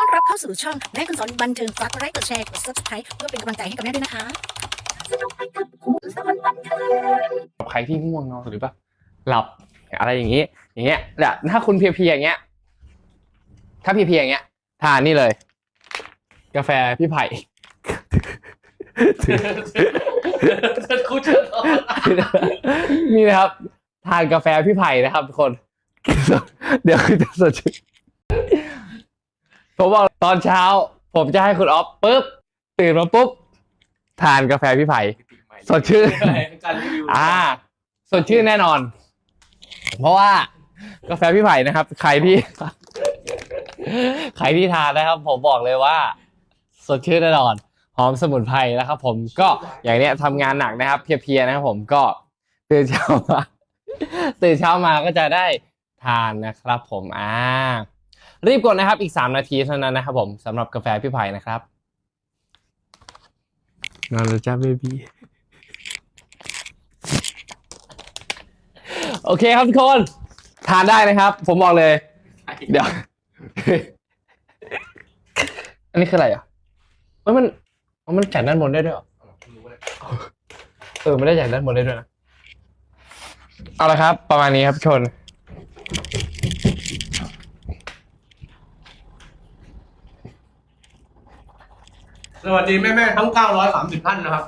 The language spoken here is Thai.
ต้อนรับเข้าสู่ช่องแม่คุณสอนบันเทิงฝากกดไลค์กดแชร์กด subscribe เพื่อเป็นกำลังใจให้กับแม่ด้วยนะคะใครที่ง่วงนอนหรือแบบหลับอะไรอย่างนี้ อย่างเงี้ยเนี่ยถ้าคุณเพลียๆอย่างเงี้ย ถ้าเพลียๆอย่างเงี้ย ทานนี่เลย กาแฟพี่ไผ่คุณจะนี่นะครับ ทานกาแฟพี่ไผ่นะครับทุกคน เดี๋ยวคือจะสดชื่น ผมบอกตอนเช้า ผมจะให้คุณออฟปุ๊บ ตื่นมาปุ๊บ ทานกาแฟพี่ไผ่ สดชื่น การรีวิวอ่า สดชื่นแน่นอน เพราะว่ากาแฟพี่ไผ่นะครับ ใครที่ ใครที่ทานนะครับ ผมบอกเลยว่า สดชื่นแน่นอน หอมสมุนไพรนะครับ ผมก็อย่างเนี้ยทำงานหนักนะครับ เพลียๆนะครับผมก็ตื่นเช้ามาตื่นเช้ามาก็จะได้ทานนะครับ ผมอ่า รีบกดนะครับอีกสามนาทีเท่านั้นนะครับผมสำหรับกาแฟพี่ไผ่นะครับนอนแล้วจ้าเบบี้โอเคครับทุกคนทานได้นะครับ ผมบอกเลย เดี๋ยว อันนี้คืออะไรอะเอ้ยมันอ๋อมันแจกด้านบนได้ด้วยเหรอเออมันได้แจกด้านบนได้ด้วยนะเอาละครับ ประมาณนี้ครับทุกคน สวัสดีแม่แม่ๆทั้ง 930 ท่านนะครับ